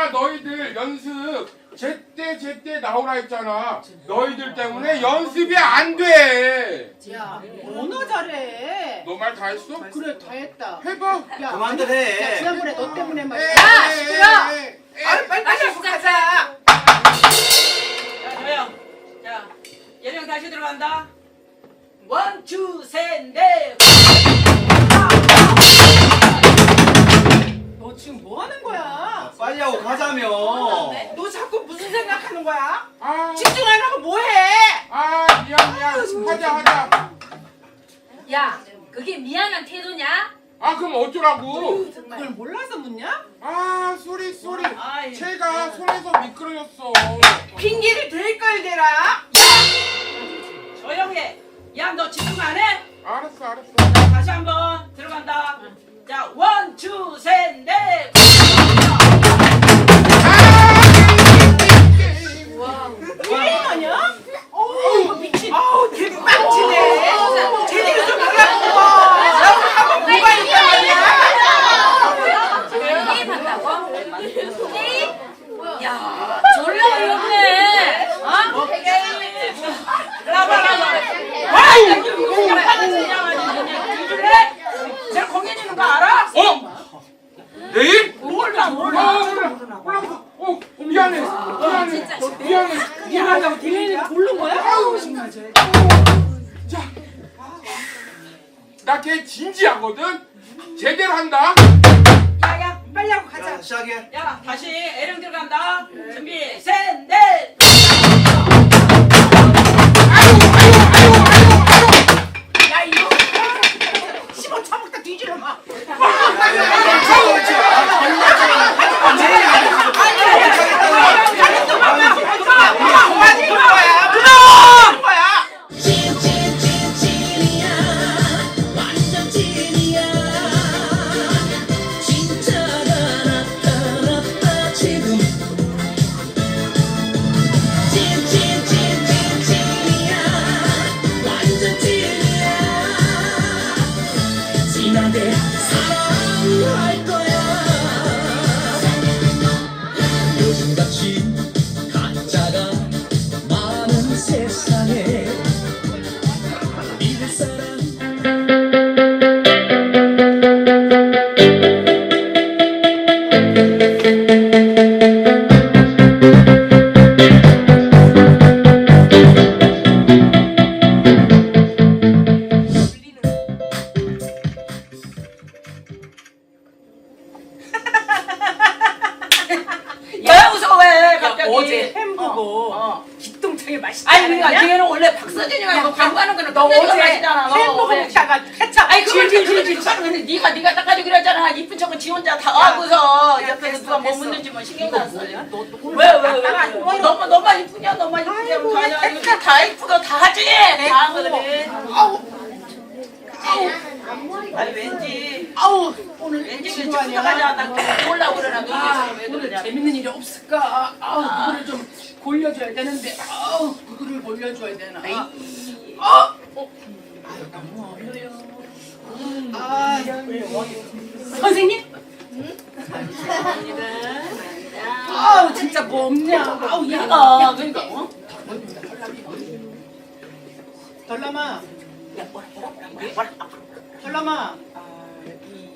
내가 너희들 연습 제때 제때 나오라 했잖아 너희들 때문에 연습이 안돼너 말 야, 언어 잘해. 다 했어? 그래, 다 했다. 해봐 야, 그만들 야, 해. 지난번에 너 때문에 말이야. 야 시끄러! 아 빨리 빨리 하고 가자. 자, 조용. 자, 예령 다시 들어간다. 원, 투, 셋, 넷. 너 지금 뭐 하는 거야? 빨리 하고 가자며. 너 자꾸 무슨 생각하는 거야? 아, 집중 안 하고 뭐 해? 아 미안 미안 하자 하자 야, 그게 미안한 태도냐? 아 그럼 어쩌라고 그걸 몰라서 묻냐? 아 쏘리 쏘리 아이. 채가 손에서 미끄러졌어 핑계를 댈 걸 대라. 조용해. 야, 너 집중 안 해? 알았어 알았어 자, 다시 한번 들어간다. 자, 원, 투, 셋, 넷. 게임 아니야? 어우, 미친. 아우, 대빵치네. 제대로 좀 하라고. 나도 한번 뭐가 있단 말이야. 게임 한다고? 게임? 야, 졸라 어렵네. 어? 라봐, 라봐. 와, 이거 하는 그냥 줄래? 내가 공연 있는 거 알아? 어? 내일? 몰라, 몰라. 아 몰라 몰라 어 미안해 미안해 미안해 미안하다고 딜레이는 부른 거야? 아우, 정말 저. 나걔 진지하거든 제대로 한다 야, 야, 빨리 하고 가자. 자, 시작해. 야, 다시 애령 들어간다. 준비, 셋, 넷. 마. 기똥차게 맛있지 아니 그러니까? 걔는 원래 박서진이가 이거 광고하는 거는 너 너무 어제 맛있잖아. 너. 햄버거 왜? 먹다가 케찹 아니 그걸 질질질질 하는 근데 네가 네가 닦아주기로 그랬잖아. 이쁜 척은 지 혼자 다 하고서 옆에서 누가 뭐 묻는지 뭐 신경 안 써. 왜왜왜 왜? 너만 너만 이쁘냐 너만 이쁘냐. 이거 다 이쁘고 다 하지. 다 그래. 아니 왠지 아우 오늘 왠지 왠지 지루하냐? 나 몰라 그러나 아, 왜 오늘 그러냐. 재밌는 일이 없을까? 아우 그거를 좀 골려줘야 되는데 아우 그거를 골려줘야 되나? 아, 어. 아유 너무 어려요. 아, 선생님? 아우 진짜 뭐 없냐? 아우 그러니까 그러니까 어? 덜라마. 덜라마.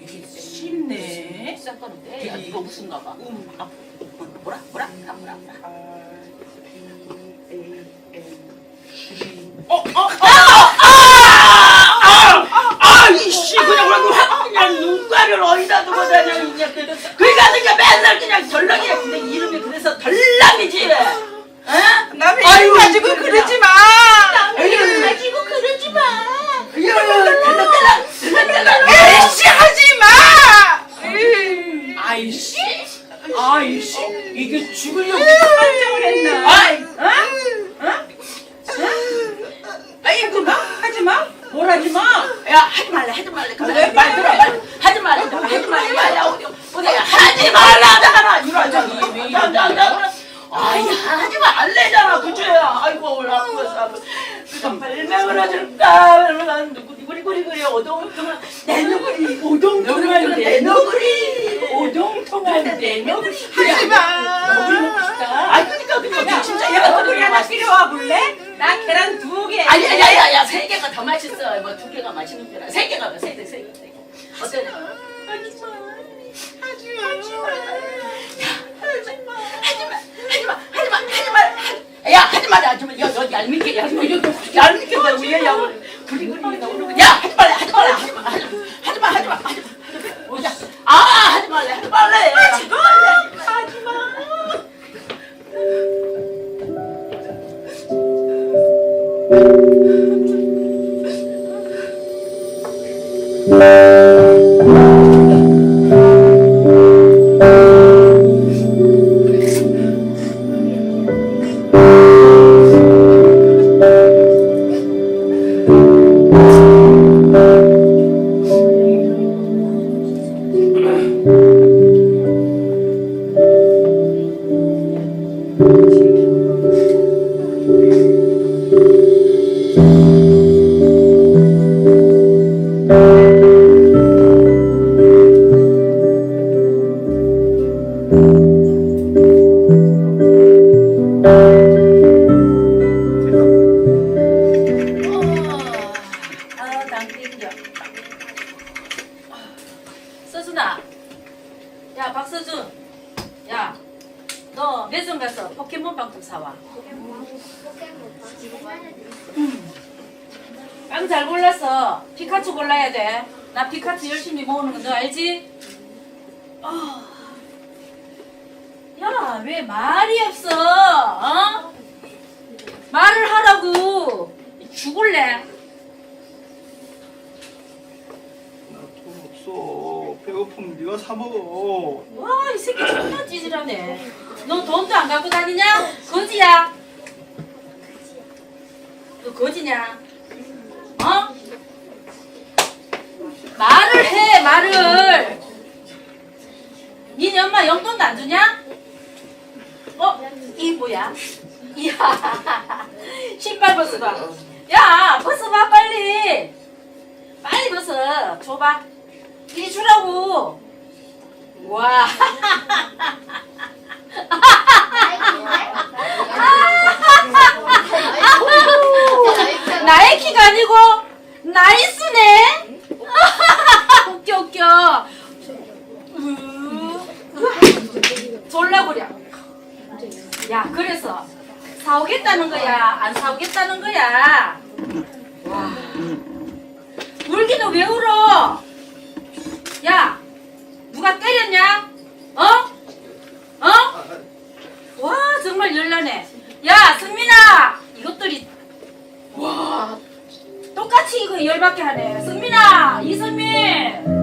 이게 쉽네. 시작하는데 야 이거 무슨가 봐. 아, 뭐라 뭐라 뭐라 뭐라. 아, 이씨, 그냥 확 그냥 눈가를 어디다 두고 다녀, 그냥. 그러니까 그냥 맨날 그냥 덜렁이야. 근데 이름이 그래서 덜랑이지. 어? 남의 아이고, 이름 가지고 그래. 그러지 마. 이름 가지고 마. 에이씨 하지 마. 아이씨. 아이씨. 이게 죽으려고 판정을 했나? 아이, 어? 어? 아이 그거 하지 마. 뭘 하지 마. 야, 하지 말래, 하지 말래. 그래, 말 들어, 말. 하지 말래, 하지 말래. 야, 야, 어디, 어디, 하지 말라잖아. 이러잖아. 아이, 하지 말래잖아. 그줘야. 아이고, 아프겠어. 그럼 발명을 해줄까? 그러면 누구, 누구리, 구리, 구리, 어동동을, 내 누구리, 오동동을 내네 명을 하지마. 아 그니까 그니까. 진짜 얘가 너구리 하나 필요하 볼래? 나 계란 두 개. 아니 야야야 세 개가 더 맛있어 뭐 두 개가 맛있는 거라. 세 개가 더 세 개 세 개, 세 개. 어때? 하지마. 하지마. 하지마. 하지마. 하지마. 하지마. 하지마 야 하지마 하지마 야너 얄밉게 얄밉게. 얄밉게 너 위에 야 그리그리 나오는 야 하지 말래 하지 말래 하지 마 하지 마 하지 마 하지 마 배고프면 네가 사 먹어. 와, 이 새끼 존나 찌질하네. 너 돈도 안 갖고 다니냐? 거지야? 너 거지냐? 어? 말을 해, 말을. 니네 엄마 용돈도 안 주냐? 어? 이 뭐야? 이야, 신발 벗어봐. 야, 벗어봐, 빨리. 빨리 벗어. 줘봐. 이리 주라고. 와. 나이키가 아니고 나이스네. 웃겨 웃겨. 으. 졸라버려. 야 그래서 사오겠다는 거야 안 사오겠다는 거야. 와. 울기는 왜 울어? 야 누가 때렸냐? 어? 어? 와 정말 열나네. 야 승민아 이것들이 와 똑같이 이거 열받게 하네. 승민아 이승민.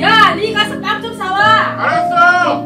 야, 네 가서 빵 좀 사와. 알았어.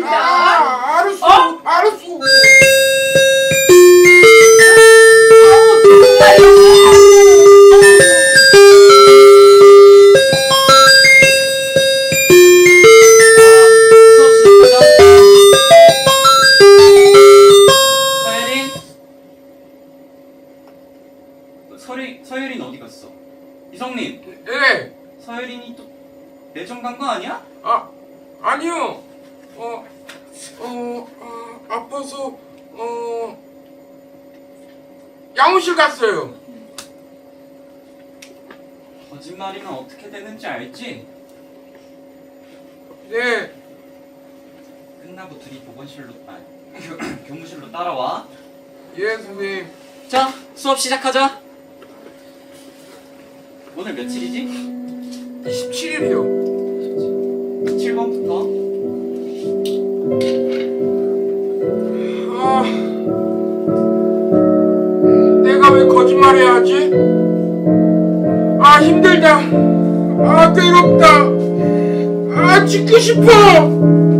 진다. 아, 알았어. 어? 알았어. 되는지 알지? 네. 끝나고 둘이 보건실로 아 교- 교무실로 따라와. 예, 선생님. 자 수업 시작하자. 오늘 며칠이지? 27일이요. 7번부터. 아, 내가 왜 거짓말해야 하지? 아, 힘들다. 아, 괴롭다. 아, 죽고 싶어.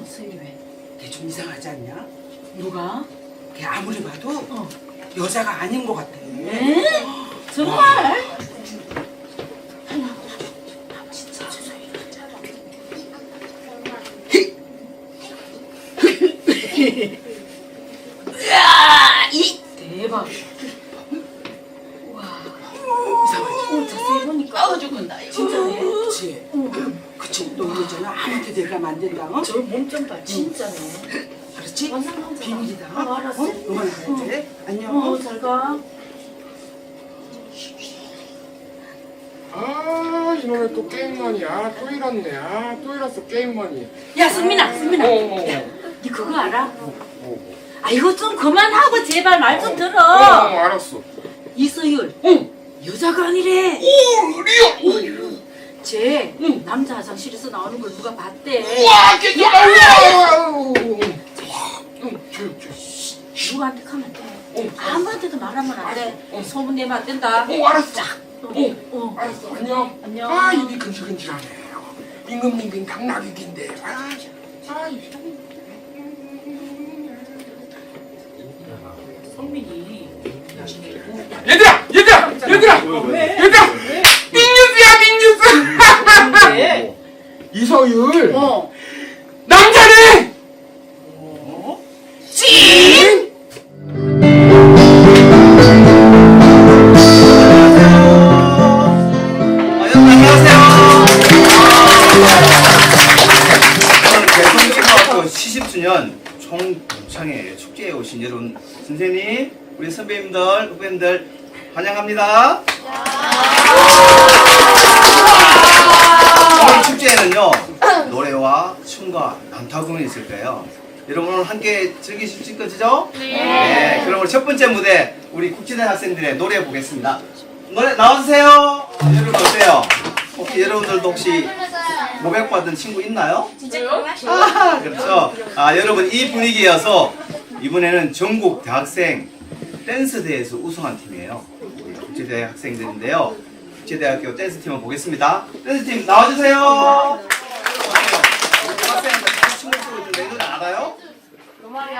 있잖아. 어 서윤이 왜? 걔 좀 이상하지 않냐? 누가? 걔 아무리 봐도 어. 여자가 아닌 것 같아. 에? 정말? 대박. 와. 어, 자세히 보니까 아우 죽는다 이거. 아무한테 대가면 안 된다. 어? 저 몸 좀 봐. 진짜네. 완전 남자다. 비밀이다. 어, 알았어. 어? 알아야 돼. 안녕. 어, 잘 가. 아, 이놈의 또 게임머니. 아, 또 이렇네. 아, 또 이랬어, 게임머니. 야, 승민아, 승민아. 어, 어, 어. 니 그거 알아? 어, 어. 아, 이거 좀 그만하고 제발 말좀 어, 어, 들어. 알았어. 이서율. 응. 여자가 아니래. 오, 리얼. 쟤 남자 화장실에서 나오는 걸 누가 봤대. 응, 조용, 조용. 누구한테 가면 안 돼. 어. 아무한테도 말하면 안 돼. 소문 내면 안 된다. 어, 알았어. 어, 어, 어. 알았어. 안녕. 안녕. 아, 입이 근질근질하네. 임금님긴 당나귀긴데. 아, 아, 이- 성민이 얘들아, 얘들아, 얘들아, 왜? 얘들아. 이서율 어. 춤과 난타 공연이 있을 거예요. 여러분 오늘 함께 즐기실 거죠? 네. 그럼 우리 첫 번째 무대 우리 국제대 학생들의 노래 보겠습니다. 노래 나와주세요. 여러분 어때요? 혹시 여러분들도 혹시 고백 받은 친구 있나요? 아, 그렇죠. 아 여러분 이 분위기여서 이번에는 전국 대학생 댄스 대회에서 우승한 팀이에요. 우리 국제대 학생들인데요. 국제대학교 댄스 팀을 보겠습니다. 댄스 팀 나와주세요. 우리 학생들 같이 춤을 추고 알아요?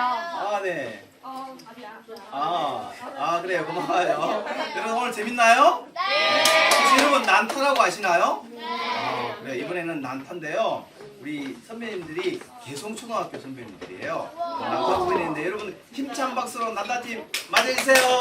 아 네. 아, 아 그래요 고마워요. 여러분 오늘 재밌나요? 네. 혹시 여러분 난타라고 아시나요? 네. 아, 그래 이번에는 난타인데요. 우리 선배님들이 개성초등학교 선배님들이에요. 난타 선배님인데 여러분 힘찬 박수로 난타팀 맞아주세요.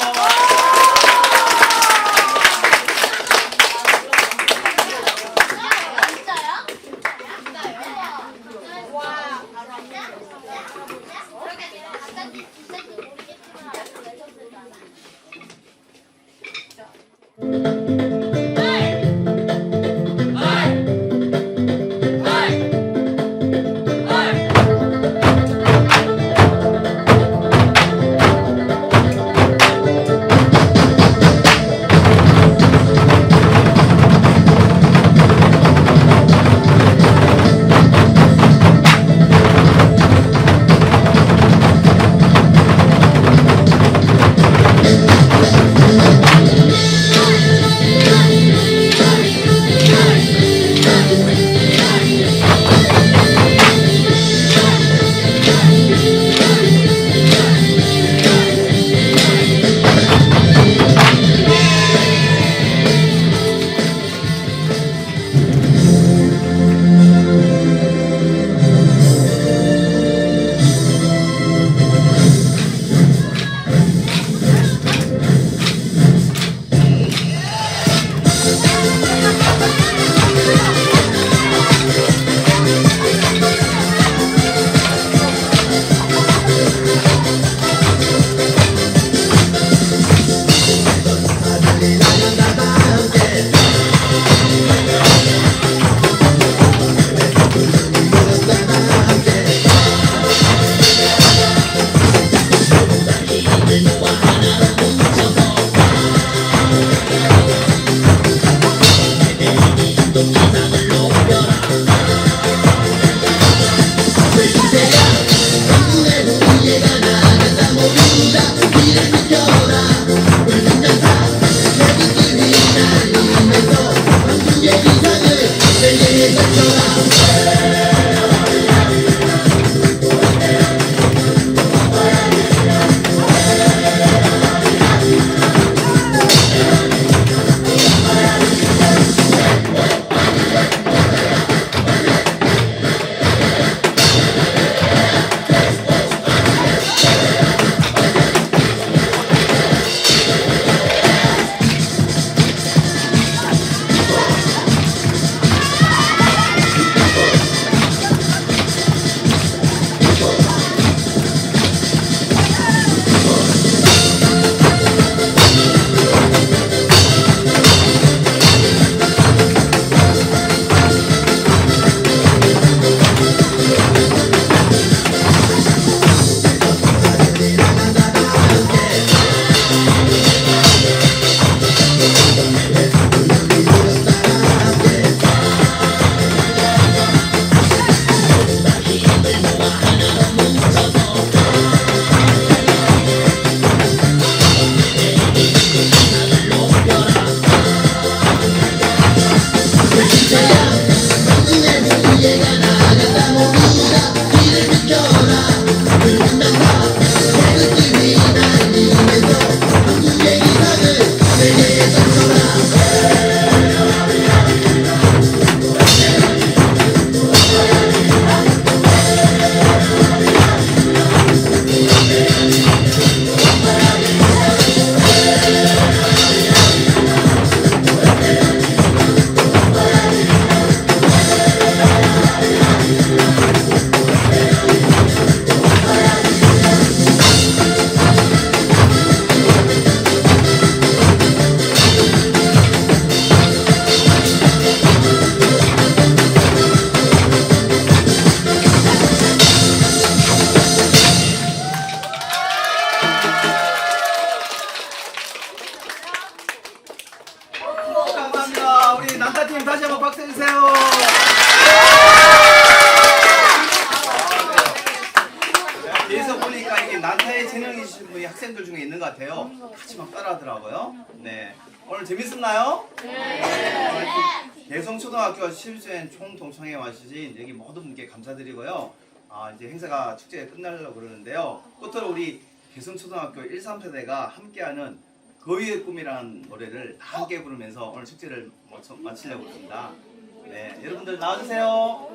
같이 막 따라하더라고요. 네. 오늘 재밌었나요? 네. 대성초등학교 실수엔 총동창회 와주신 여기 모든 분께 감사드리고요. 아, 이제 행사가 축제가 끝나려고 그러는데요. 끝으로 우리 개성초등학교 1, 3세대가 함께하는 거위의 꿈이라는 노래를 다 함께 부르면서 오늘 축제를 마쳐- 마치려고 합니다. 네, 여러분들 나와주세요.